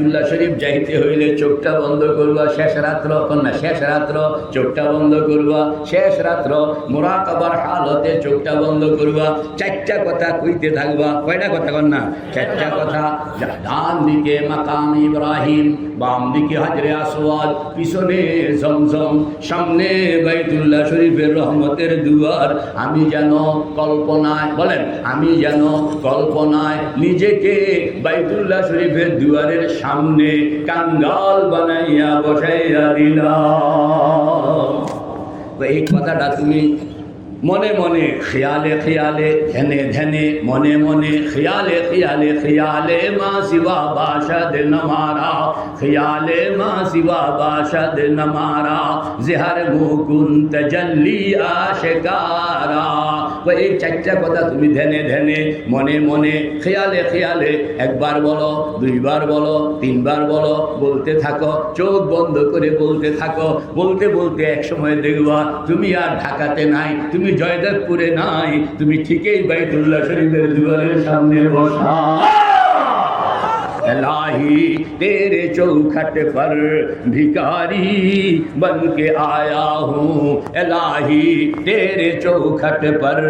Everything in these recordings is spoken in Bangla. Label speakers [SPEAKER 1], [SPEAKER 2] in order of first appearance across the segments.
[SPEAKER 1] বাইতুল্লাহ শরীফ যাইতে হইলে চোখটা বন্ধ করবা, শেষ রাত্র না শেষ রাত্র চোখটা বন্ধ করবা, শেষ রাত্র মোরাকাবার হালতে চোখটা বন্ধ করবা, চারটা কথা কইতে থাকবা, কয়টা কথা কন না চারটা কথা ডান দিকে মাকাম ইব্রাহিম, বাম দিকে হাজরে আসওয়াদ, পিছনে জমজম, সামনে বাইতুল্লাহ শরীফের রহমতের দুয়ার। আমি যেন কল্পনায়, বলেন, আমি যেন কল্পনায় নিজেকে বাইতুল্লাহ শরীফের দুয়ারের সামনে কাঙ্গাল বানাইয়া বসাইয়া দিলাম। এই কথাটা তুমি মনে মনে, খেয়ালে খেয়ালে ধ্যানে ধ্যানে মনে মনে, খেয়ালে খেয়ালে খেয়ালে মা শিবা বাসাদ নমারা খেয়ালে মা শিবা বাসাদ নমারা জেহার মুকুন তজল্লি আশকারা। এই চারটা কথা তুমি ধ্যানে ধ্যানে মনে মনে, খেয়ালে খেয়ালে, একবার বলো, দুইবার বলো, তিনবার বলো, বলতে থাকো, চোখ বন্ধ করে বলতে থাকো, বলতে বলতে এক সময় দেখবা, তুমি আর ঢাকাতে নাই, তুমি জয়দেবপুরে নাই তুমি ঠিকই বাইতুল্লাহ শরীফের দুয়ারের সামনে বসা इलाही तेरे चौखट पर भिकारी बन के आया हूँ इलाही तेरे चौखट पर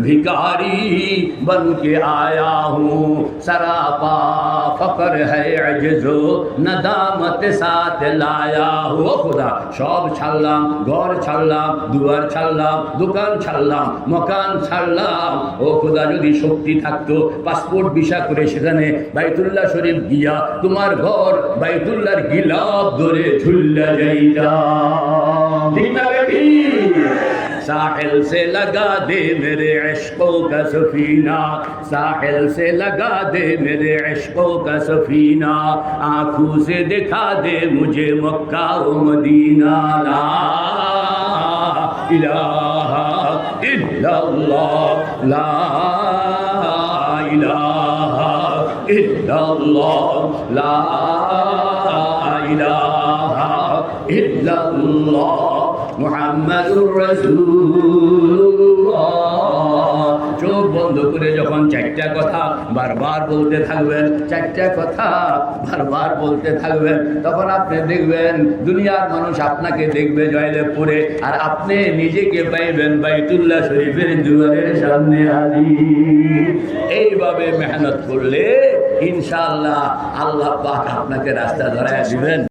[SPEAKER 1] भिकारी बन के आया हूँ सरापा फकर है अजजो नदामत साथ लाया हूँ खुदा সব ছাড়লাম ঘর ছাড়লাম দুয়ার ছাড়লাম দোকান ছাড়লাম মকান ছাড়লাম ও খোদা যদি শক্তি থাকতো পাসপোর্ট ভিসা করে সেখানে বাইতুল্লাহ শরীফ গিয়া তোমার ঘর বাইতুল্লাহর গিলাপ ধরে ঝুল্লা যাইতা ঠিক না বেটি साहिल से लगा दे मेरे इश्कों का सफीना साहिल से लगा दे मेरे इश्कों का सफीना आंखों से दिखा दे मुझे मक्का व मदीना ला इलाहा इल्लल्लाह ला इलाहा इल्लल्लाह ला इलाहा इल्लल्लाह মুহাম্মাদুর চোখ বন্ধ করে যখন চারটা কথা বারবার বলতে থাকবেন, চারটা কথা বারবার বলতে থাকবেন, তখন আপনি দেখবেন দুনিয়ার মানুষ আপনাকে দেখবে জয়দেবপুরে, আর আপনি নিজেকে পাইবেন বাইতুল্লাহ শরীফের দুয়ারের সামনে আলি এইভাবে মেহনত করলে ইনশাআল্লাহ আল্লাহ পাক আপনাকে রাস্তা ধরায় দিবেন।